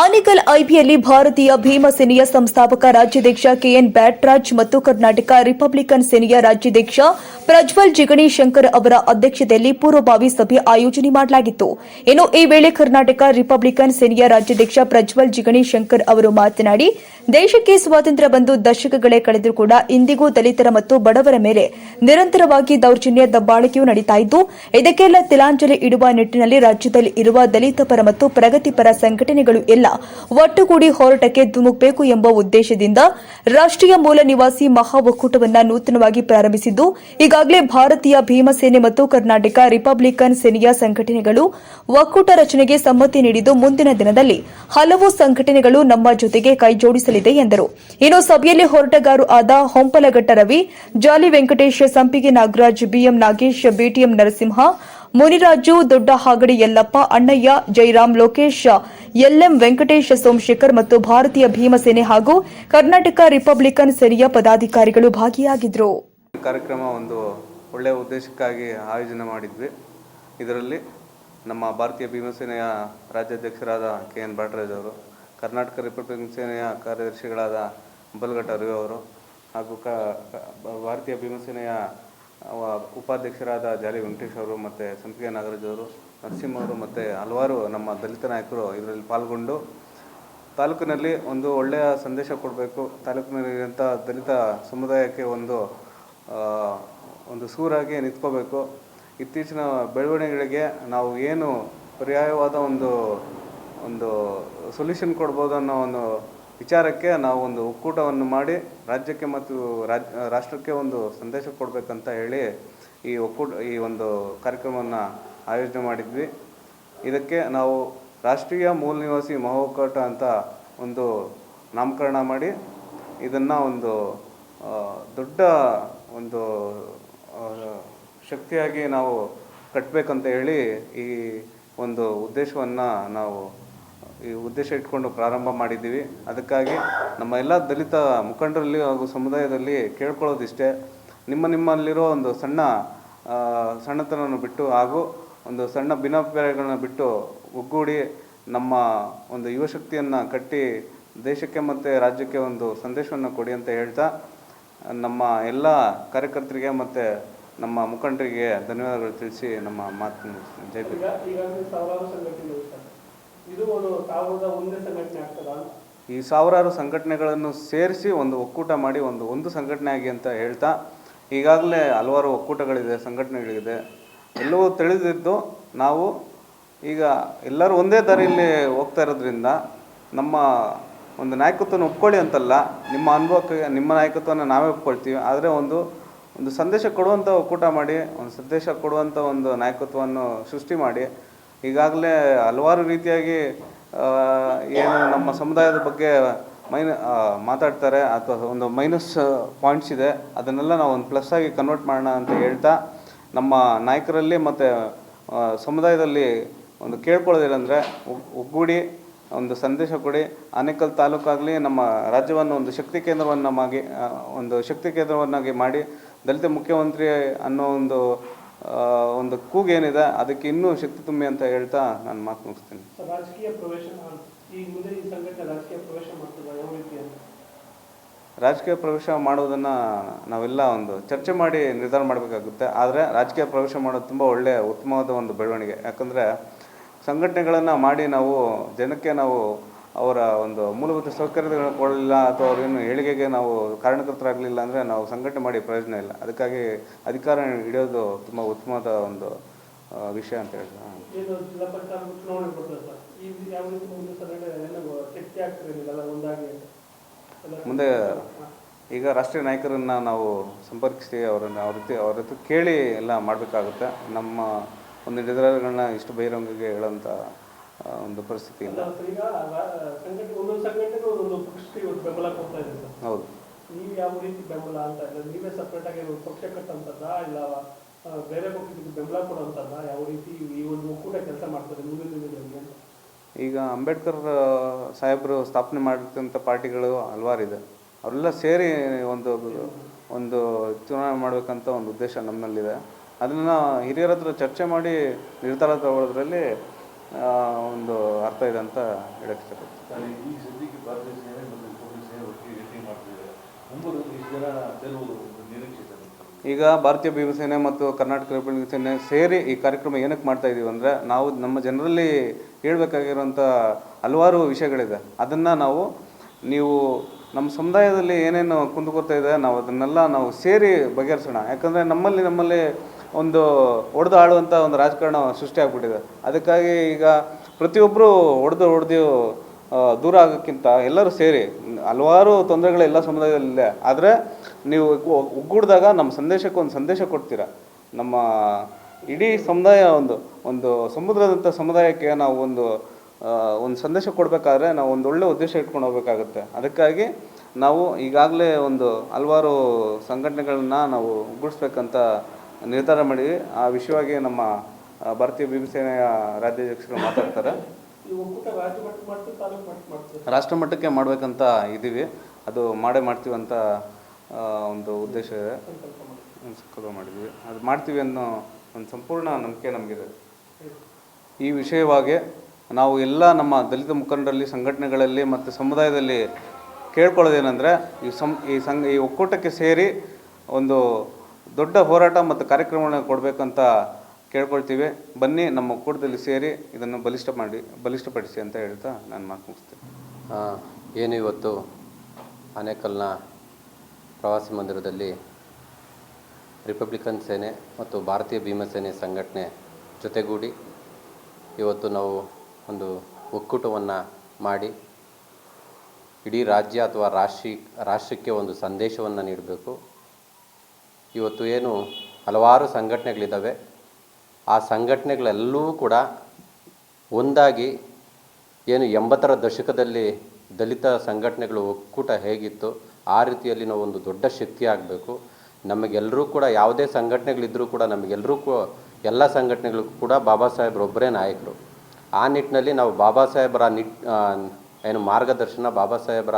ಆನೇಕಲ್ ಐಬಿಯಲ್ಲಿ ಭಾರತೀಯ ಭೀಮ ಸೇನೆಯ ಸಂಸ್ಥಾಪಕ ರಾಜ್ಯಾಧ್ಯಕ್ಷ ಕೆಎನ್ ಬ್ಯಾಟ್ರಾಜ್ ಮತ್ತು ಕರ್ನಾಟಕ ರಿಪಬ್ಲಿಕನ್ ಸೇನೆಯ ರಾಜ್ಯಾಧ್ಯಕ್ಷ ಪ್ರಜ್ವಲ್ ಜಿಗಣಿ ಶಂಕರ್ ಅವರ ಅಧ್ಯಕ್ಷತೆಯಲ್ಲಿ ಪೂರ್ವಭಾವಿ ಸಭೆ ಆಯೋಜನೆ ಮಾಡಲಾಗಿತ್ತು. ಇನ್ನು ಈ ವೇಳೆ ಕರ್ನಾಟಕ ರಿಪಬ್ಲಿಕನ್ ಸೇನೆಯ ರಾಜ್ಯಾಧ್ಯಕ್ಷ ಪ್ರಜ್ವಲ್ ಜಿಗಣಿ ಶಂಕರ್ ಅವರು ಮಾತನಾಡಿ, ದೇಶಕ್ಕೆ ಸ್ವಾತಂತ್ರ್ಯ ಬಂದು ದಶಕಗಳೇ ಕಳೆದರೂ ಕೂಡ ಇಂದಿಗೂ ದಲಿತರ ಮತ್ತು ಬಡವರ ಮೇಲೆ ನಿರಂತರವಾಗಿ ದೌರ್ಜನ್ಯ ದಬ್ಬಾಳಿಕೆಯು ನಡೀತಾ ಇದ್ದು, ಇದಕ್ಕೆಲ್ಲ ತಿಲಾಂಜಲಿ ಇಡುವ ನಿಟ್ಟಿನಲ್ಲಿ ರಾಜ್ಯದಲ್ಲಿ ಇರುವ ದಲಿತ ಪರ ಮತ್ತು ಪ್ರಗತಿಪರ ಸಂಘಟನೆಗಳು ಎಲ್ಲ ಒಟ್ಟುಗೂಡಿ ಹೋರಾಟಕ್ಕೆ ಧುಮುಕಬೇಕು ಎಂಬ ಉದ್ದೇಶದಿಂದ ರಾಷ್ಟ್ರೀಯ ಮೂಲ ನಿವಾಸಿ ಮಹಾ ಒಕ್ಕೂಟವನ್ನು ನೂತನವಾಗಿ ಪ್ರಾರಂಭಿಸಿದ್ದು, ಈಗಾಗಲೇ ಭಾರತೀಯ ಭೀಮಸೇನೆ ಮತ್ತು ಕರ್ನಾಟಕ ರಿಪಬ್ಲಿಕನ್ ಸೇನೆಯ ಸಂಘಟನೆಗಳು ಒಕ್ಕೂಟ ರಚನೆಗೆ ಸಮ್ಮತಿ ನೀಡಿದ್ದು, ಮುಂದಿನ ದಿನದಲ್ಲಿ ಹಲವು ಸಂಘಟನೆಗಳು ನಮ್ಮ ಜೊತೆಗೆ ಕೈಜೋಡಿಸಲಿದೆ ಎಂದರು. ಇನ್ನು ಸಭೆಯಲ್ಲಿ ಹೋರಾಟಗಾರು ಆದ ಹೊಂಪಲಘಟ್ಟ Ravi, Jolly Venkatesh, Sampige Nagaraj, BM Nagesh, BTM Narasimha Muniraju Dodda Hagadi Yallappa, Annayya, Jairam Lokesh, LM Venkatesh Somashekar ಮತ್ತು ಭಾರತೀಯ ಭೀಮಸೇನೆ ಹಾಗೂ ಕರ್ನಾಟಕ ರಿಪಬ್ಲಿಕನ್ ಸೇನೆಯ ಪದಾಧಿಕಾರಿಗಳು ಭಾಗಿಯಾಗಿದ್ದರು ಕಾರ್ಯಕ್ರಮ ಒಂದು ಒಳ್ಳೆಯ ಉದ್ದೇಶಕ್ಕಾಗಿ ಆಯೋಜನೆ ಮಾಡಿದ್ವಿ. ಇದರಲ್ಲಿ ನಮ್ಮ ಭಾರತೀಯ ಭೀಮಸೇನೆಯ ರಾಜ್ಯಾಧ್ಯಕ್ಷರಾದ ಕೆ ಎನ್ ಭಟ್ರಾಜ್ ಅವರು, ಕರ್ನಾಟಕ ರಿಪಬ್ಲಿಕನ್ ಸೇನೆಯ ಕಾರ್ಯದರ್ಶಿಗಳಾದ ಬಲ್ಗಟ್ಟ ರವಿ ಅವರು ಹಾಗೂ ಕ, ಭಾರತೀಯ ಭೀಮಸೇನೆಯ ಉಪಾಧ್ಯಕ್ಷರಾದ ಜಾಲಿ ವೆಂಕಟೇಶ್ ಅವರು ಮತ್ತು ಸಂಪಿಗೆ ನಾಗರಾಜ್ ಅವರು, ನರಸಿಂಹ ಅವರು ಮತ್ತು ಹಲವಾರು ನಮ್ಮ ದಲಿತ ನಾಯಕರು ಇದರಲ್ಲಿ ಪಾಲ್ಗೊಂಡು ತಾಲೂಕಿನಲ್ಲಿ ಒಂದು ಒಳ್ಳೆಯ ಸಂದೇಶ ಕೊಡಬೇಕು. ತಾಲೂಕಿನಲ್ಲಿರುವಂಥ ದಲಿತ ಸಮುದಾಯಕ್ಕೆ ಒಂದು ಒಂದು ಸೂರಾಗಿ ನಿಂತ್ಕೋಬೇಕು. ಇತ್ತೀಚಿನ ಬೆಳವಣಿಗೆಗಳಿಗೆ ನಾವು ಏನು ಪರ್ಯಾಯವಾದ ಒಂದು ಒಂದು ಸೊಲ್ಯೂಷನ್ ಕೊಡ್ಬೋದು ಅನ್ನೋ ಒಂದು ವಿಚಾರಕ್ಕೆ ನಾವು ಒಂದು ಒಕ್ಕೂಟವನ್ನು ಮಾಡಿ ರಾಜ್ಯಕ್ಕೆ ಮತ್ತು ರಾಜ್, ರಾಷ್ಟ್ರಕ್ಕೆ ಒಂದು ಸಂದೇಶ ಕೊಡಬೇಕಂತ ಹೇಳಿ ಈ ಒಕ್ಕೂಟ, ಈ ಒಂದು ಕಾರ್ಯಕ್ರಮವನ್ನು ಆಯೋಜನೆ ಮಾಡಿದ್ವಿ. ಇದಕ್ಕೆ ನಾವು ರಾಷ್ಟ್ರೀಯ ಮೂಲ ನಿವಾಸಿ ಮಹೋಕಟ ಅಂತ ಒಂದು ನಾಮಕರಣ ಮಾಡಿ ಇದನ್ನು ಒಂದು ದೊಡ್ಡ ಒಂದು ಶಕ್ತಿಯಾಗಿ ನಾವು ಕಟ್ಟಬೇಕಂತ ಹೇಳಿ ಈ ಒಂದು ಉದ್ದೇಶವನ್ನು ನಾವು ಈ ಉದ್ದೇಶ ಇಟ್ಕೊಂಡು ಪ್ರಾರಂಭ ಮಾಡಿದ್ದೀವಿ. ಅದಕ್ಕಾಗಿ ನಮ್ಮ ಎಲ್ಲ ದಲಿತ ಮುಖಂಡರಲ್ಲಿ ಹಾಗೂ ಸಮುದಾಯದಲ್ಲಿ ಕೇಳ್ಕೊಳ್ಳೋದಿಷ್ಟೇ. ನಿಮ್ಮ ನಿಮ್ಮಲ್ಲಿರೋ ಒಂದು ಸಣ್ಣ ಸಣ್ಣತನವನ್ನು ಬಿಟ್ಟು ಹಾಗೂ ಒಂದು ಸಣ್ಣ ಭಿನ್ನಾಭಿಪ್ರಾಯಗಳನ್ನ ಬಿಟ್ಟು ಒಗ್ಗೂಡಿ ನಮ್ಮ ಒಂದು ಯುವಶಕ್ತಿಯನ್ನು ಕಟ್ಟಿ ದೇಶಕ್ಕೆ ಮತ್ತು ರಾಜ್ಯಕ್ಕೆ ಒಂದು ಸಂದೇಶವನ್ನು ಕೊಡಿ ಅಂತ ಹೇಳ್ತಾ ನಮ್ಮ ಎಲ್ಲ ಕಾರ್ಯಕರ್ತರಿಗೆ ಮತ್ತು ನಮ್ಮ ಮುಖಂಡರಿಗೆ ಧನ್ಯವಾದಗಳು ತಿಳಿಸಿ ನಮ್ಮ ಮಾತು ಮುಗಿಸ್ತೀನಿ. ಇದು ಈ ಸಾವಿರಾರು ಸಂಘಟನೆಗಳನ್ನು ಸೇರಿಸಿ ಒಂದು ಒಕ್ಕೂಟ ಮಾಡಿ ಒಂದು ಒಂದು ಸಂಘಟನೆ ಆಗಿ ಅಂತ ಹೇಳ್ತಾ, ಈಗಾಗಲೇ ಹಲವಾರು ಒಕ್ಕೂಟಗಳಿದೆ, ಸಂಘಟನೆಗಳಿದೆ. ಎಲ್ಲವೂ ತಿಳಿದಿದ್ದು ನಾವು ಈಗ ಎಲ್ಲರೂ ಒಂದೇ ದಾರಿಯಲ್ಲಿ ಹೋಗ್ತಾ ಇರೋದ್ರಿಂದ ನಮ್ಮ ಒಂದು ನಾಯಕತ್ವನ ಒಪ್ಕೊಳ್ಳಿ ಅಂತಲ್ಲ, ನಿಮ್ಮ ಅನುಭವಕ್ಕೆ ನಿಮ್ಮ ನಾಯಕತ್ವನ ನಾವೇ ಒಪ್ಕೊಳ್ತೀವಿ. ಆದರೆ ಒಂದು ಒಂದು ಸಂದೇಶ ಕೊಡುವಂಥ ಒಕ್ಕೂಟ ಮಾಡಿ, ಒಂದು ಸಂದೇಶ ಕೊಡುವಂಥ ಒಂದು ನಾಯಕತ್ವವನ್ನು ಸೃಷ್ಟಿ ಮಾಡಿ ಈಗಾಗಲೇ ಹಲವಾರು ರೀತಿಯಾಗಿ ಏನು ನಮ್ಮ ಸಮುದಾಯದ ಬಗ್ಗೆ ಮೈನ ಮಾತಾಡ್ತಾರೆ ಅಥವಾ ಒಂದು ಮೈನಸ್ ಪಾಯಿಂಟ್ಸ್ ಇದೆ. ಅದನ್ನೆಲ್ಲ ನಾವು ಒಂದು ಪ್ಲಸ್ ಆಗಿ ಕನ್ವರ್ಟ್ ಮಾಡೋಣ ಅಂತ ಹೇಳ್ತಾ, ನಮ್ಮ ನಾಯಕರಲ್ಲಿ ಮತ್ತು ಸಮುದಾಯದಲ್ಲಿ ಒಂದು ಕೇಳ್ಕೊಳ್ಳೋದಿಲ್ಲಂದರೆ ಒಗ್ಗೂಡಿ, ಒಂದು ಸಂದೇಶ ಕೊಡಿ. ಆನೇಕಲ್ ತಾಲೂಕಾಗಲಿ ನಮ್ಮ ರಾಜ್ಯವನ್ನು ಒಂದು ಶಕ್ತಿ ಕೇಂದ್ರವನ್ನಾಗಿ ಒಂದು ಶಕ್ತಿ ಕೇಂದ್ರವನ್ನಾಗಿ ಮಾಡಿ, ದಲಿತ ಮುಖ್ಯಮಂತ್ರಿ ಅನ್ನೋ ಒಂದು ಒಂದು ಕೂಗೇನಿದೆ ಅದಕ್ಕೆ ಇನ್ನೂ ಶಕ್ತಿ ತುಂಬಿ ಅಂತ ಹೇಳ್ತಾ ನಾನು ಮಾತು ಮುಗಿಸ್ತೀನಿ. ರಾಜಕೀಯ ಪ್ರವೇಶ ಮಾಡೋದನ್ನು ನಾವೆಲ್ಲ ಒಂದು ಚರ್ಚೆ ಮಾಡಿ ನಿರ್ಧಾರ ಮಾಡಬೇಕಾಗುತ್ತೆ. ಆದರೆ ರಾಜಕೀಯ ಪ್ರವೇಶ ಮಾಡೋದು ತುಂಬ ಒಳ್ಳೆಯ ಉತ್ತಮವಾದ ಒಂದು ಬೆಳವಣಿಗೆ. ಯಾಕಂದರೆ ಸಂಘಟನೆಗಳನ್ನು ಮಾಡಿ ನಾವು ಜನಕ್ಕೆ ನಾವು ಅವರ ಒಂದು ಮೂಲಭೂತ ಸೌಕರ್ಯಗಳನ್ನು ಕೊಡಲಿಲ್ಲ ಅಥವಾ ಅವರೇನು ಏಳಿಗೆಗೆ ನಾವು ಕಾರಣಕರ್ತರಾಗಲಿಲ್ಲ ಅಂದರೆ ನಾವು ಸಂಘಟನೆ ಮಾಡಿ ಪ್ರಯೋಜನ ಇಲ್ಲ. ಅದಕ್ಕಾಗಿ ಅಧಿಕಾರ ಹಿಡಿಯೋದು ತುಂಬ ಉತ್ತಮವಾದ ಒಂದು ವಿಷಯ ಅಂತ ರೀತಿ ಮುಂದೆ ಈಗ ರಾಷ್ಟ್ರೀಯ ನಾಯಕರನ್ನು ನಾವು ಸಂಪರ್ಕಿಸಿ ಅವರನ್ನು ಅವ್ರ ರೀತಿ ಅವ್ರ ಹತ್ರ ಕೇಳಿ ಎಲ್ಲ ಮಾಡಬೇಕಾಗುತ್ತೆ. ನಮ್ಮ ಒಂದು ನಿರ್ಧಾರಗಳನ್ನ ಇಷ್ಟು ಬಹಿರಂಗಗೆ ಹೇಳೋಂಥ ಒಂದು ಪರಿಸ್ಥಿತಿ ಇಲ್ಲ. ಇದೆ ಹೌದು. ನೀವು ಯಾವ ರೀತಿ ಬೆಂಬಲ ಅಂತ ಇಲ್ಲ ನೀವೇ ಸಪ್ರೇಟ್ ಆಗಿ ಪಕ್ಷ ಕಟ್ಟಂತದ್ದ ಇಲ್ಲ ಬೇರೆ ಪಕ್ಷಕ್ಕೆ ಬೆಂಬಲ ಕೊಡುವಂತದ್ದ ಯಾವ ರೀತಿ ಈ ಒಂದು ಒಕ್ಕೂಟ ಕೆಲಸ ಮಾಡ್ತಾರೆ ಮುಂದಿನ ದಿನಗಳಲ್ಲಿ ಈಗ ಅಂಬೇಡ್ಕರ್ ಸಾಹೇಬರು ಸ್ಥಾಪನೆ ಮಾಡಿದಂಥ ಪಾರ್ಟಿಗಳು ಹಲವಾರಿದೆ ಅವರೆಲ್ಲ ಸೇರಿ ಒಂದು ಒಂದು ಚುನಾವಣೆ ಮಾಡಬೇಕಂತ ಒಂದು ಉದ್ದೇಶ ನಮ್ಮಲ್ಲಿದೆ. ಅದನ್ನು ಹಿರಿಯರ ಹತ್ರ ಚರ್ಚೆ ಮಾಡಿ ನಿರ್ಧಾರ ತಗೊಳ್ಳೋದ್ರಲ್ಲಿ ಒಂದು ಅರ್ಥ ಇದೆ ಅಂತ ಹೇಳಕ್ಕೆ ಇಷ್ಟಪಡ್ತೀನಿ. ಈಗ ಭಾರತೀಯ ಭೀಮಸೇನೆ ಮತ್ತು ಕರ್ನಾಟಕ ರಿಪಬ್ಲಿಕ್ ಸೇನೆ ಸೇರಿ ಈ ಕಾರ್ಯಕ್ರಮ ಏನಕ್ಕೆ ಮಾಡ್ತಾ ಇದ್ದೀವಿ ಅಂದರೆ ನಾವು ನಮ್ಮ ಜನರಲ್ಲಿ ಹೇಳಬೇಕಾಗಿರುವಂಥ ಹಲವಾರು ವಿಷಯಗಳಿದೆ. ಅದನ್ನು ನಾವು ನೀವು ನಮ್ಮ ಸಮುದಾಯದಲ್ಲಿ ಏನೇನು ಕುಂದುಕೊಳ್ತಾ ಇದೆ ನಾವು ಅದನ್ನೆಲ್ಲ ನಾವು ಸೇರಿ ಬಗೆಹರಿಸೋಣ. ಯಾಕಂದರೆ ನಮ್ಮಲ್ಲಿ ನಮ್ಮಲ್ಲಿ ಒಂದು ಹೊಡೆದು ಆಳುವಂಥ ಒಂದು ರಾಜಕಾರಣ ಸೃಷ್ಟಿ ಆಗ್ಬಿಟ್ಟಿದೆ. ಅದಕ್ಕಾಗಿ ಈಗ ಪ್ರತಿಯೊಬ್ಬರು ಹೊಡೆದು ಹೊಡೆದು ದೂರ ಆಗೋಕ್ಕಿಂತ ಎಲ್ಲರೂ ಸೇರಿ, ಹಲವಾರು ತೊಂದರೆಗಳು ಎಲ್ಲ ಸಮುದಾಯದಲ್ಲಿದೆ ಆದರೆ ನೀವು ಒಗ್ಗೂಡಿದಾಗ ನಮ್ಮ ಸಂದೇಶಕ್ಕೆ ಒಂದು ಸಂದೇಶ ಕೊಡ್ತೀರಾ? ನಮ್ಮ ಇಡೀ ಸಮುದಾಯ ಒಂದು ಒಂದು ಸಮುದ್ರದಂಥ ಸಮುದಾಯಕ್ಕೆ ನಾವು ಒಂದು ಒಂದು ಸಂದೇಶ ಕೊಡಬೇಕಾದ್ರೆ ನಾವು ಒಂದು ಒಳ್ಳೆ ಉದ್ದೇಶ ಇಟ್ಕೊಂಡು ಹೋಗ್ಬೇಕಾಗುತ್ತೆ. ಅದಕ್ಕಾಗಿ ನಾವು ಈಗಾಗಲೇ ಒಂದು ಹಲವಾರು ಸಂಘಟನೆಗಳನ್ನ ನಾವು ಒಗ್ಗೂಡಿಸ್ಬೇಕಂತ ನಿರ್ಧಾರ ಮಾಡಿದ್ವಿ. ಆ ವಿಷಯವಾಗಿ ನಮ್ಮ ಭಾರತೀಯ ಭೀಮಸೇನೆಯ ರಾಜ್ಯಾಧ್ಯಕ್ಷರು ಮಾತಾಡ್ತಾರೆ. ರಾಷ್ಟ್ರ ಮಟ್ಟಕ್ಕೆ ಮಾಡಬೇಕಂತ ಇದ್ದೀವಿ. ಅದು ಮಾಡೇ ಮಾಡ್ತೀವಿ ಅಂತ ಒಂದು ಉದ್ದೇಶ ಇದೆ. ಸಂಕಲ್ಪ ಮಾಡಿದ್ವಿ ಅದು ಮಾಡ್ತೀವಿ ಅನ್ನೋ ಒಂದು ಸಂಪೂರ್ಣ ನಂಬಿಕೆ ನಮಗಿದೆ. ಈ ವಿಷಯವಾಗಿ ನಾವು ಎಲ್ಲ ನಮ್ಮ ದಲಿತ ಮುಖಂಡರಲ್ಲಿ ಸಂಘಟನೆಗಳಲ್ಲಿ ಮತ್ತು ಸಮುದಾಯದಲ್ಲಿ ಕೇಳ್ಕೊಳ್ಳೋದೇನೆಂದರೆ ಈ ಸಂ ಈ ಸಂಘ ಈ ಒಕ್ಕೂಟಕ್ಕೆ ಸೇರಿ ಒಂದು ದೊಡ್ಡ ಹೋರಾಟ ಮತ್ತು ಕಾರ್ಯಕ್ರಮಗಳನ್ನು ಕೊಡಬೇಕಂತ ಕೇಳ್ಕೊಳ್ತೀವಿ. ಬನ್ನಿ, ನಮ್ಮ ಕೂಟದಲ್ಲಿ ಸೇರಿ ಇದನ್ನು ಬಲಿಷ್ಠ ಮಾಡಿ, ಬಲಿಷ್ಠಪಡಿಸಿ ಅಂತ ಹೇಳ್ತಾ ನಾನು ಮಾತು ಮುಗಿಸ್ತೀನಿ. ಏನು ಇವತ್ತು ಆನೇಕಲ್ನ ಪ್ರವಾಸಿ ಮಂದಿರದಲ್ಲಿ ರಿಪಬ್ಲಿಕನ್ ಸೇನೆ ಮತ್ತು ಭಾರತೀಯ ಭೀಮಸೇನೆ ಸಂಘಟನೆ ಜೊತೆಗೂಡಿ ಇವತ್ತು ನಾವು ಒಂದು ಒಕ್ಕೂಟವನ್ನು ಮಾಡಿ, ಇಡೀ ರಾಜ್ಯ ಅಥವಾ ರಾಷ್ಟ್ರೀ, ರಾಷ್ಟ್ರಕ್ಕೆ ಒಂದು ಸಂದೇಶವನ್ನು ನೀಡಬೇಕು. ಇವತ್ತು ಏನು ಹಲವಾರು ಸಂಘಟನೆಗಳಿದ್ದಾವೆ. ಆ ಸಂಘಟನೆಗಳೆಲ್ಲವೂ ಕೂಡ ಒಂದಾಗಿ ಏನು ಎಂಬತ್ತರ ದಶಕದಲ್ಲಿ ದಲಿತ ಸಂಘಟನೆಗಳು ಒಕ್ಕೂಟ ಹೇಗಿತ್ತು, ಆ ರೀತಿಯಲ್ಲಿ ನಾವು ಒಂದು ದೊಡ್ಡ ಶಕ್ತಿ ಆಗಬೇಕು. ನಮಗೆಲ್ಲರೂ ಕೂಡ ಯಾವುದೇ ಸಂಘಟನೆಗಳಿದ್ದರೂ ಕೂಡ ನಮಗೆಲ್ಲರೂ ಎಲ್ಲ ಸಂಘಟನೆಗಳಿಗೂ ಕೂಡ ಬಾಬಾ ಸಾಹೇಬ್ರೊಬ್ಬರೇ ನಾಯಕರು. ಆ ನಿಟ್ಟಿನಲ್ಲಿ ನಾವು ಬಾಬಾ ಸಾಹೇಬರ ನಿಟ್ ಏನು ಮಾರ್ಗದರ್ಶನ, ಬಾಬಾ ಸಾಹೇಬರ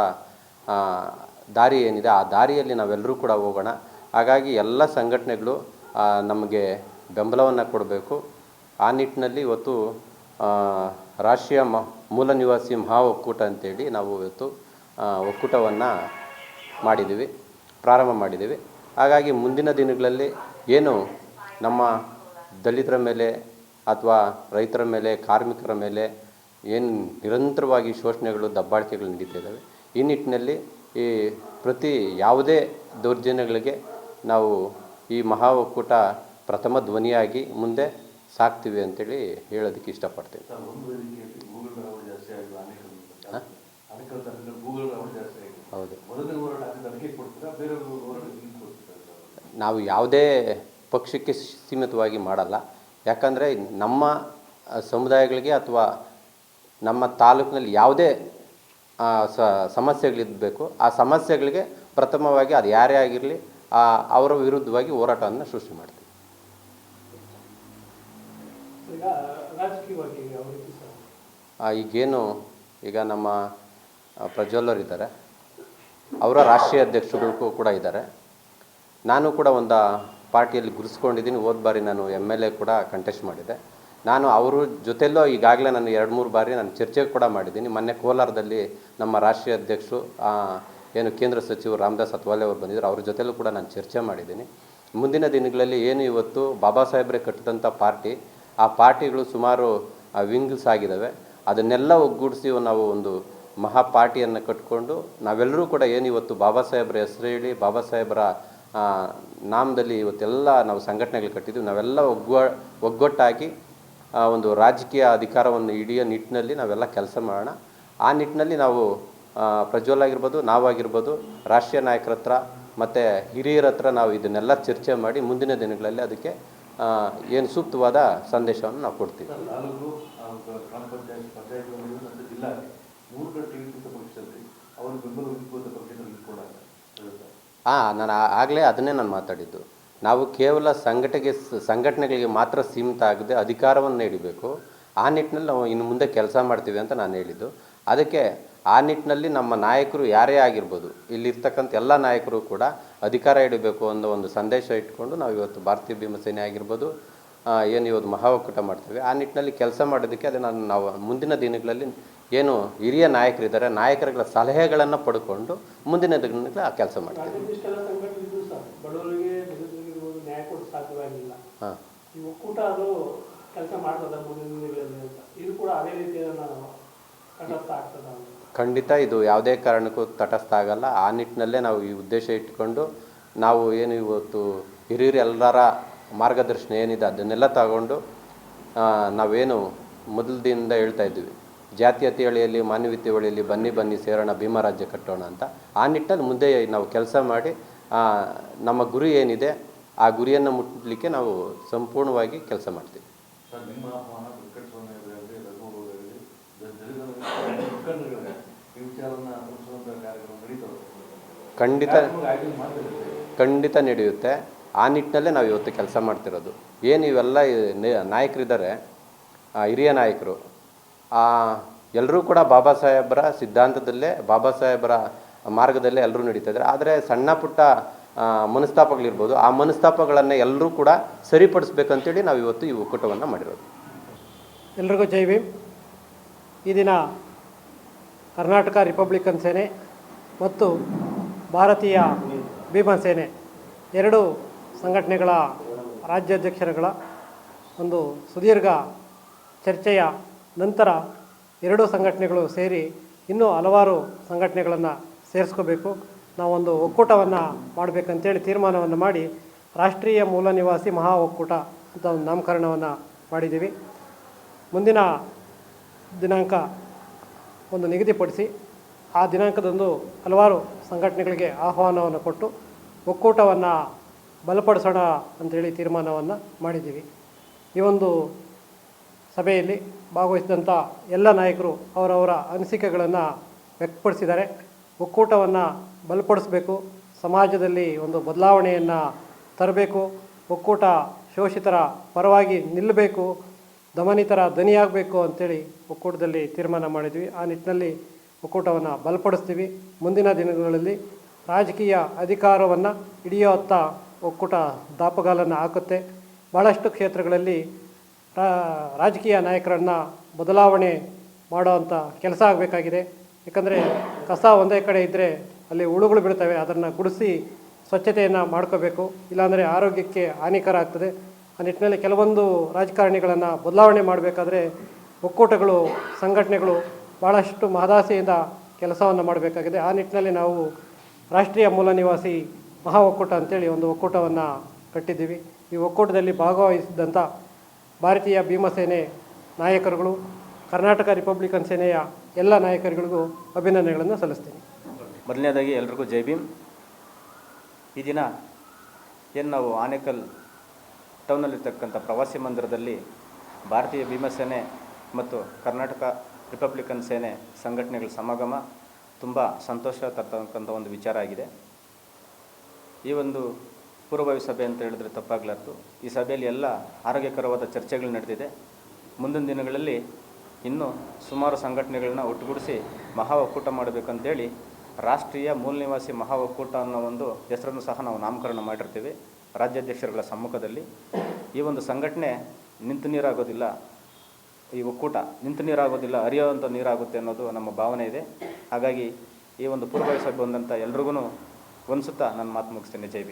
ದಾರಿ ಏನಿದೆ, ಆ ದಾರಿಯಲ್ಲಿ ನಾವೆಲ್ಲರೂ ಕೂಡ ಹೋಗೋಣ. ಹಾಗಾಗಿ ಎಲ್ಲ ಸಂಘಟನೆಗಳು ನಮಗೆ ಬೆಂಬಲವನ್ನು ಕೊಡಬೇಕು. ಆ ನಿಟ್ಟಿನಲ್ಲಿ ಇವತ್ತು ರಾಷ್ಟ್ರೀಯ ಮ, ಮೂಲ ನಿವಾಸಿ ಮಹಾ ಒಕ್ಕೂಟ ಅಂತೇಳಿ ನಾವು ಇವತ್ತು ಒಕ್ಕೂಟವನ್ನು ಮಾಡಿದ್ದೀವಿ ಪ್ರಾರಂಭ ಮಾಡಿದ್ದೀವಿ ಹಾಗಾಗಿ ಮುಂದಿನ ದಿನಗಳಲ್ಲಿ ಏನು ನಮ್ಮ ದಲಿತರ ಮೇಲೆ ಅಥವಾ ರೈತರ ಮೇಲೆ, ಕಾರ್ಮಿಕರ ಮೇಲೆ ಏನು ನಿರಂತರವಾಗಿ ಶೋಷಣೆಗಳು, ದಬ್ಬಾಳಿಕೆಗಳು ನಡೀತಿದ್ದಾವೆ ಈ ನಿಟ್ಟಿನಲ್ಲಿ ಈ ಪ್ರತಿ ಯಾವುದೇ ದೌರ್ಜನ್ಯಗಳಿಗೆ ನಾವು ಈ ಮಹಾ ಒಕ್ಕೂಟ ಪ್ರಥಮ ಧ್ವನಿಯಾಗಿ ಮುಂದೆ ಸಾಕ್ತೀವಿ ಅಂತೇಳಿ ಹೇಳೋದಕ್ಕೆ ಇಷ್ಟಪಡ್ತೀನಿ ಹೌದು. ನಾವು ಯಾವುದೇ ಪಕ್ಷಕ್ಕೆ ಸೀಮಿತವಾಗಿ ಮಾಡಲ್ಲ. ಯಾಕಂದರೆ ನಮ್ಮ ಸಮುದಾಯಗಳಿಗೆ ಅಥವಾ ನಮ್ಮ ತಾಲೂಕಿನಲ್ಲಿ ಯಾವುದೇ ಸಮಸ್ಯೆಗಳಿರಬೇಕು ಆ ಸಮಸ್ಯೆಗಳಿಗೆ ಪ್ರಥಮವಾಗಿ ಅದು ಯಾರೇ ಆಗಿರಲಿ ಅವರ ವಿರುದ್ಧವಾಗಿ ಹೋರಾಟವನ್ನು ಸೃಷ್ಟಿ ಮಾಡ್ತೀವಿ. ಈಗೇನು ಈಗ ನಮ್ಮ ಪ್ರಜ್ವಲ್ಲರು ಇದ್ದಾರೆ. ಅವರ ರಾಷ್ಟ್ರೀಯ ಅಧ್ಯಕ್ಷರು ಕೂಡ ಇದ್ದಾರೆ. ನಾನು ಕೂಡ ಒಂದು ಪಾರ್ಟಿಯಲ್ಲಿ ಗುರುಸ್ಕೊಂಡಿದ್ದೀನಿ ಹೋದ ಬಾರಿ ನಾನು ಎಂ ಎಲ್ ಎ ಕೂಡ ಕಂಟೆಸ್ಟ್ ಮಾಡಿದೆ. ನಾನು ಅವರ ಜೊತೆಲ್ಲೋ ಈಗಾಗಲೇ ನಾನು ಎರಡು ಮೂರು ಬಾರಿ ನಾನು ಚರ್ಚೆ ಕೂಡ ಮಾಡಿದ್ದೀನಿ. ಮೊನ್ನೆ ಕೋಲಾರದಲ್ಲಿ ನಮ್ಮ ರಾಷ್ಟ್ರೀಯ ಅಧ್ಯಕ್ಷರು ಏನು ಕೇಂದ್ರ ಸಚಿವರು ರಾಮದಾಸ್ ಅತ್ವಾಲೆ ಅವರು ಬಂದಿದ್ದರು ಅವ್ರ ಜೊತೆಲೂ ಕೂಡ ನಾನು ಚರ್ಚೆ ಮಾಡಿದ್ದೀನಿ. ಮುಂದಿನ ದಿನಗಳಲ್ಲಿ ಏನು ಇವತ್ತು ಬಾಬಾ ಸಾಹೇಬ್ರೆ ಕಟ್ಟಿದಂಥ ಪಾರ್ಟಿ, ಆ ಪಾರ್ಟಿಗಳು ಸುಮಾರು ವಿಂಗ್ಸ್ ಆಗಿದ್ದಾವೆ ಅದನ್ನೆಲ್ಲ ಒಗ್ಗೂಡಿಸಿ ನಾವು ಒಂದು ಮಹಾ ಪಾರ್ಟಿಯನ್ನು ಕಟ್ಕೊಂಡು, ನಾವೆಲ್ಲರೂ ಕೂಡ ಏನು ಇವತ್ತು ಬಾಬಾ ಸಾಹೇಬ್ರ ಹೆಸರು ಹೇಳಿ, ಬಾಬಾ ಸಾಹೇಬರ ನಾಮದಲ್ಲಿ ಇವತ್ತೆಲ್ಲ ನಾವು ಸಂಘಟನೆಗಳು ಕಟ್ಟಿದ್ದೀವಿ. ನಾವೆಲ್ಲ ಒಗ್ಗ, ಒಗ್ಗಟ್ಟಾಗಿ ಒಂದು ರಾಜಕೀಯ ಅಧಿಕಾರವನ್ನು ಹಿಡಿಯೋ ನಿಟ್ಟಿನಲ್ಲಿ ನಾವೆಲ್ಲ ಕೆಲಸ ಮಾಡೋಣ. ಆ ನಿಟ್ಟಿನಲ್ಲಿ ನಾವು ಪ್ರಜ್ವಲ್ ಆಗಿರ್ಬೋದು ನಾವಾಗಿರ್ಬೋದು ರಾಷ್ಟ್ರೀಯ ನಾಯಕರ ಹತ್ರ ಮತ್ತು ಹಿರಿಯರ ಹತ್ರ ನಾವು ಇದನ್ನೆಲ್ಲ ಚರ್ಚೆ ಮಾಡಿ ಮುಂದಿನ ದಿನಗಳಲ್ಲಿ ಅದಕ್ಕೆ ಏನು ಸೂಕ್ತವಾದ ಸಂದೇಶವನ್ನು ನಾವು ಕೊಡ್ತೀವಿ. ಹಾಂ ನಾನು ಆಗಲೇ ಅದನ್ನೇ ನಾನು ಮಾತಾಡಿದ್ದು. ನಾವು ಕೇವಲ ಸಂಘಟನೆಗೆ ಸಂಘಟನೆಗಳಿಗೆ ಮಾತ್ರ ಸೀಮಿತ ಆಗದೆ ಅಧಿಕಾರವನ್ನು ನೀಡಬೇಕು. ಆ ನಿಟ್ಟಿನಲ್ಲಿ ನಾವು ಇನ್ನು ಮುಂದೆ ಕೆಲಸ ಮಾಡ್ತೀವಿ ಅಂತ ನಾನು ಹೇಳಿದ್ದು. ಅದಕ್ಕೆ ಆ ನಿಟ್ಟಿನಲ್ಲಿ ನಮ್ಮ ನಾಯಕರು ಯಾರೇ ಆಗಿರ್ಬೋದು ಇಲ್ಲಿರ್ತಕ್ಕಂಥ ಎಲ್ಲ ನಾಯಕರು ಕೂಡ ಅಧಿಕಾರ ಇಡಬೇಕು ಅನ್ನೋ ಒಂದು ಸಂದೇಶ ಇಟ್ಕೊಂಡು ನಾವು ಇವತ್ತು ಭಾರತೀಯ ಭೀಮಸೇನೆ ಆಗಿರ್ಬೋದು ಏನು ಇವತ್ತು ಮಹಾ ಒಕ್ಕೂಟ ಮಾಡ್ತೇವೆ ಆ ನಿಟ್ಟಿನಲ್ಲಿ ಕೆಲಸ ಮಾಡೋದಕ್ಕೆ ಅದನ್ನು ನಾವು ಮುಂದಿನ ದಿನಗಳಲ್ಲಿ ಏನು ಹಿರಿಯ ನಾಯಕರಿದ್ದಾರೆ ನಾಯಕರುಗಳ ಸಲಹೆಗಳನ್ನು ಪಡ್ಕೊಂಡು ಮುಂದಿನ ದಿನಗಳಲ್ಲಿ ಆ ಕೆಲಸ ಮಾಡ್ತೀವಿ. ಹಾಂ. ಈ ಒಕ್ಕೂಟ ಅದು ಕೆಲಸ ಮಾಡ್ತದ ಮುಂದಿನ ದಿನಗಳಲ್ಲಿ ಇದು ಕೂಡ ಅದೇ ರೀತಿಯ ಆಗ್ತದ ಖಂಡಿತ ಇದು ಯಾವುದೇ ಕಾರಣಕ್ಕೂ ತಟಸ್ಥ ಆಗಲ್ಲ ಆ ನಿಟ್ಟಿನಲ್ಲೇ ನಾವು ಈ ಉದ್ದೇಶ ಇಟ್ಕೊಂಡು ನಾವು ಏನು ಇವತ್ತು ಹಿರಿಯರು ಎಲ್ಲರ ಮಾರ್ಗದರ್ಶನ ಏನಿದೆ ಅದನ್ನೆಲ್ಲ ತಗೊಂಡು ನಾವೇನು ಮೊದಲದಿಂದ ಹೇಳ್ತಾ ಇದ್ದೀವಿ ಜಾತೀಯತೆ ಹೇಳಿಯಲ್ಲಿ ಮಾನವೀಯತೆ ಹೇಳಿಯಲ್ಲಿ ಬನ್ನಿ ಬನ್ನಿ ಸೇರೋಣ ಭೀಮ ರಾಜ್ಯ ಕಟ್ಟೋಣ ಅಂತ ಆ ನಿಟ್ಟಲ್ಲಿ ಮುಂದೆ ನಾವು ಕೆಲಸ ಮಾಡಿ ನಮ್ಮ ಗುರಿ ಏನಿದೆ ಆ ಗುರಿಯನ್ನು ಮುಟ್ಟಲಿಕ್ಕೆ ನಾವು ಸಂಪೂರ್ಣವಾಗಿ ಕೆಲಸ ಮಾಡ್ತೀವಿ ಖಂಡಿತ ಖಂಡಿತ ನಡೆಯುತ್ತೆ. ಆ ನಿಟ್ಟಿನಲ್ಲೇ ನಾವು ಇವತ್ತು ಕೆಲಸ ಮಾಡ್ತಿರೋದು. ಏನು ಇವೆಲ್ಲ ನಾಯಕರಿದ್ದಾರೆ ಆ ಹಿರಿಯ ನಾಯಕರು ಎಲ್ಲರೂ ಕೂಡ ಬಾಬಾ ಸಾಹೇಬರ ಸಿದ್ಧಾಂತದಲ್ಲೇ ಬಾಬಾ ಸಾಹೇಬರ ಮಾರ್ಗದಲ್ಲೇ ಎಲ್ಲರೂ ನಡೀತಾ ಇದ್ದಾರೆ. ಆದರೆ ಸಣ್ಣ ಪುಟ್ಟ ಮನಸ್ತಾಪಗಳಿರ್ಬೋದು. ಆ ಮನಸ್ತಾಪಗಳನ್ನು ಎಲ್ಲರೂ ಕೂಡ ಸರಿಪಡಿಸ್ಬೇಕಂತೇಳಿ ನಾವು ಇವತ್ತು ಈ ಒಕ್ಕೂಟವನ್ನು ಮಾಡಿರೋದು. ಎಲ್ರಿಗೂ ಜೈ ಭೀಮ್. ಈ ದಿನ ಕರ್ನಾಟಕ ರಿಪಬ್ಲಿಕನ್ ಸೇನೆ ಮತ್ತು ಭಾರತೀಯ ಭೀಮಸೇನೆ ಎರಡು ಸಂಘಟನೆಗಳ ರಾಜ್ಯಾಧ್ಯಕ್ಷರುಗಳ ಒಂದು ಸುದೀರ್ಘ ಚರ್ಚೆಯ ನಂತರ ಎರಡೂ ಸಂಘಟನೆಗಳು ಸೇರಿ ಇನ್ನೂ ಹಲವಾರು ಸಂಘಟನೆಗಳನ್ನು ಸೇರಿಸ್ಕೋಬೇಕು. ನಾವೊಂದು ಒಕ್ಕೂಟವನ್ನು ಮಾಡಬೇಕಂತೇಳಿ ತೀರ್ಮಾನವನ್ನು ಮಾಡಿ ರಾಷ್ಟ್ರೀಯ ಮೂಲ ನಿವಾಸಿ ಮಹಾ ಒಕ್ಕೂಟ ಅಂತ ಒಂದು ನಾಮಕರಣವನ್ನು ಮಾಡಿದ್ದೀವಿ. ಮುಂದಿನ ದಿನಾಂಕ ಒಂದು ನಿಗದಿಪಡಿಸಿ ಆ ದಿನಾಂಕದಂದು ಹಲವಾರು ಸಂಘಟನೆಗಳಿಗೆ ಆಹ್ವಾನವನ್ನು ಕೊಟ್ಟು ಒಕ್ಕೂಟವನ್ನು ಬಲಪಡಿಸೋಣ ಅಂಥೇಳಿ ತೀರ್ಮಾನವನ್ನು ಮಾಡಿದ್ದೀವಿ. ಈ ಒಂದು ಸಭೆಯಲ್ಲಿ ಭಾಗವಹಿಸಿದಂಥ ಎಲ್ಲ ನಾಯಕರು ಅವರವರ ಅನಿಸಿಕೆಗಳನ್ನು ವ್ಯಕ್ತಪಡಿಸಿದ್ದಾರೆ. ಒಕ್ಕೂಟವನ್ನು ಬಲಪಡಿಸಬೇಕು, ಸಮಾಜದಲ್ಲಿ ಒಂದು ಬದಲಾವಣೆಯನ್ನು ತರಬೇಕು, ಒಕ್ಕೂಟ ಶೋಷಿತರ ಪರವಾಗಿ ನಿಲ್ಲಬೇಕು ದಮನಿತರ ದನಿಯಾಗಬೇಕು ಅಂತೇಳಿ ಒಕ್ಕೂಟದಲ್ಲಿ ತೀರ್ಮಾನ ಮಾಡಿದ್ವಿ. ಆ ನಿಟ್ಟಿನಲ್ಲಿ ಒಕ್ಕೂಟವನ್ನು ಬಲಪಡಿಸ್ತೀವಿ. ಮುಂದಿನ ದಿನಗಳಲ್ಲಿ ರಾಜಕೀಯ ಅಧಿಕಾರವನ್ನು ಹಿಡಿಯುವತ್ತ ಒಕ್ಕೂಟ ದಾಪಗಾಲನ್ನು ಹಾಕುತ್ತೆ. ಭಾಳಷ್ಟು ಕ್ಷೇತ್ರಗಳಲ್ಲಿ ರಾಜಕೀಯ ನಾಯಕರನ್ನು ಬದಲಾವಣೆ ಮಾಡೋವಂಥ ಕೆಲಸ ಆಗಬೇಕಾಗಿದೆ. ಯಾಕಂದರೆ ಕಸ ಒಂದೇ ಕಡೆ ಇದ್ದರೆ ಅಲ್ಲಿ ಹುಳುಗಳು ಬೀಳ್ತವೆ. ಅದನ್ನು ಗುಡಿಸಿ ಸ್ವಚ್ಛತೆಯನ್ನು ಮಾಡ್ಕೋಬೇಕು. ಇಲ್ಲಾಂದರೆ ಆರೋಗ್ಯಕ್ಕೆ ಹಾನಿಕರ ಆಗ್ತದೆ. ಆ ನಿಟ್ಟಿನಲ್ಲಿ ಕೆಲವೊಂದು ರಾಜಕಾರಣಿಗಳನ್ನು ಬದಲಾವಣೆ ಮಾಡಬೇಕಾದ್ರೆ ಒಕ್ಕೂಟಗಳು, ಸಂಘಟನೆಗಳು ಭಾಳಷ್ಟು ಮಹದಾಸೆಯಿಂದ ಕೆಲಸವನ್ನು ಮಾಡಬೇಕಾಗಿದೆ. ಆ ನಿಟ್ಟಿನಲ್ಲಿ ನಾವು ರಾಷ್ಟ್ರೀಯ ಮೂಲ ನಿವಾಸಿ ಮಹಾ ಒಕ್ಕೂಟ ಅಂತೇಳಿ ಒಂದು ಒಕ್ಕೂಟವನ್ನು ಕಟ್ಟಿದ್ದೀವಿ. ಈ ಒಕ್ಕೂಟದಲ್ಲಿ ಭಾಗವಹಿಸಿದಂಥ ಭಾರತೀಯ ಭೀಮಸೇನೆ ನಾಯಕರುಗಳು, ಕರ್ನಾಟಕ ರಿಪಬ್ಲಿಕನ್ ಸೇನೆಯ ಎಲ್ಲ ನಾಯಕರುಗಳಿಗೂ ಅಭಿನಂದನೆಗಳನ್ನು ಸಲ್ಲಿಸ್ತೀನಿ. ಮೊದಲನೇದಾಗಿ ಎಲ್ರಿಗೂ ಜೈ ಭೀಮ್. ಈ ದಿನ ಏನು ನಾವು ಆನೇಕಲ್ ಟೌನಲ್ಲಿರ್ತಕ್ಕಂಥ ಪ್ರವಾಸಿ ಮಂದಿರದಲ್ಲಿ ಭಾರತೀಯ ಭೀಮಸೇನೆ ಮತ್ತು ಕರ್ನಾಟಕ ರಿಪಬ್ಲಿಕನ್ ಸೇನೆ ಸಂಘಟನೆಗಳ ಸಮಾಗಮ ತುಂಬ ಸಂತೋಷ ತರ್ತಕ್ಕಂಥ ಒಂದು ವಿಚಾರ ಆಗಿದೆ. ಈ ಒಂದು ಪೂರ್ವಭಾವಿ ಸಭೆ ಅಂತ ಹೇಳಿದ್ರೆ ತಪ್ಪಾಗಲಾರ್ದು. ಈ ಸಭೆಯಲ್ಲಿ ಎಲ್ಲ ಆರೋಗ್ಯಕರವಾದ ಚರ್ಚೆಗಳು ನಡೆದಿದೆ. ಮುಂದಿನ ದಿನಗಳಲ್ಲಿ ಇನ್ನೂ ಸುಮಾರು ಸಂಘಟನೆಗಳನ್ನ ಒಟ್ಟುಗೂಡಿಸಿ ಮಹಾ ಒಕ್ಕೂಟ ಮಾಡಬೇಕಂತೇಳಿ ರಾಷ್ಟ್ರೀಯ ಮೂಲ ನಿವಾಸಿ ಮಹಾ ಒಕ್ಕೂಟ ಅನ್ನೋ ಒಂದು ಹೆಸರನ್ನು ಸಹ ನಾವು ನಾಮಕರಣ ಮಾಡಿರ್ತೀವಿ. ರಾಜ್ಯಾಧ್ಯಕ್ಷರುಗಳ ಸಮ್ಮುಖದಲ್ಲಿ ಈ ಒಂದು ಸಂಘಟನೆ ನಿಂತು ನೀರಾಗೋದಿಲ್ಲ, ಈ ಒಕ್ಕೂಟ ನಿಂತು ನೀರಾಗೋದಿಲ್ಲ ಅರಿಯೋವಂಥ ನೀರಾಗುತ್ತೆ ಅನ್ನೋದು ನಮ್ಮ ಭಾವನೆ ಇದೆ. ಹಾಗಾಗಿ ಈ ಒಂದು ಸಭೆ ಬಂದಂಥ ಎಲ್ರಿಗೂ ಒಂದು ಸುತ್ತ ನನ್ನ ಮಾತು ಮುಗಿಸ್ತೇನೆ. ಜೈ